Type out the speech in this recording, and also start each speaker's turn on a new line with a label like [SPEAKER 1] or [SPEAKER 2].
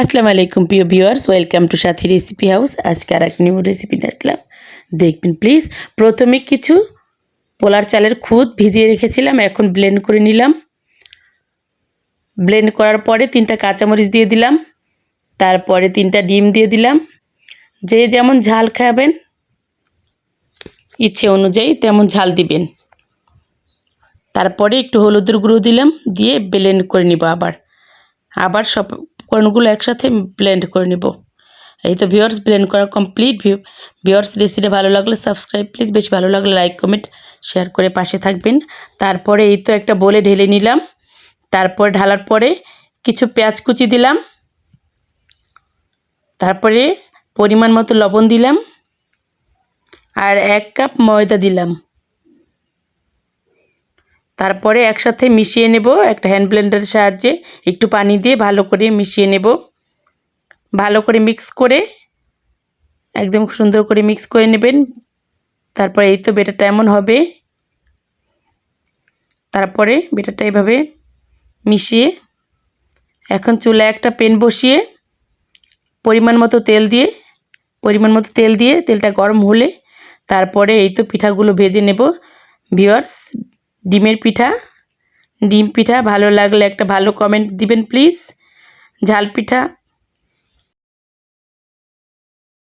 [SPEAKER 1] আসসালামু আলাইকুম, প্রিয় viewers. Welcome to Sathi recipe house আজকে আর এক নিউ রেসিপি আসলাম। দেখবেন প্লিজ প্রথমে কিছু পোলার চালের খুদ ভিজিয়ে রেখেছিলাম, এখন ব্লেন্ড করে নিলাম। ব্লেন্ড করার পরে তিনটা কাঁচামরিচ দিয়ে দিলাম। তারপরে তিনটা ডিম দিয়ে দিলাম। যে যেমন ঝাল খাবেন, ইচ্ছে অনুযায়ী তেমন ঝাল দিবেন। তারপরে একটু হলুদের গুঁড়ো দিলাম, দিয়ে ব্লেন্ড করে নিব আবার। আবার সব উপকরণগুলো একসাথে ব্লেন্ড করে নেব। এই তো ভিওর্স ব্লেন্ড করা কমপ্লিট ভিউ ভিওর্স রেসিপিটা ভালো লাগলে সাবস্ক্রাইব প্লিজ বেশি ভালো লাগলে লাইক কমেন্ট শেয়ার করে পাশে থাকবেন। তারপরে এই তো একটা বলে ঢেলে নিলাম। তারপরে ঢালার পরে কিছু পেঁয়াজ কুচি দিলাম। তারপরে পরিমাণ মতো লবণ দিলাম। আর এক কাপ ময়দা দিলাম। তারপরে একসাথে মিশিয়ে নেব একটা হ্যান্ড ব্লেন্ডারের সাহায্যে। একটু পানি দিয়ে ভালো করে মিশিয়ে নেব। ভালো করে মিক্স করে, একদম সুন্দর করে মিক্স করে নেবেন। তারপরে এই তো বেটারটা এমন হবে। তারপরে বেটারটা এভাবে মিশিয়ে, এখন চুলায় একটা পেন বসিয়ে, পরিমাণ মতো তেল দিয়ে, পরিমাণ মতো তেল দিয়ে তেলটা গরম হলে তারপরে এই তো পিঠাগুলো ভেজে নেব। ভিওয়ার্স ডিমের পিঠা। ডিম পিঠা ভালো লাগলে একটা ভালো কমেন্ট দিবেন প্লিজ ঝাল পিঠা।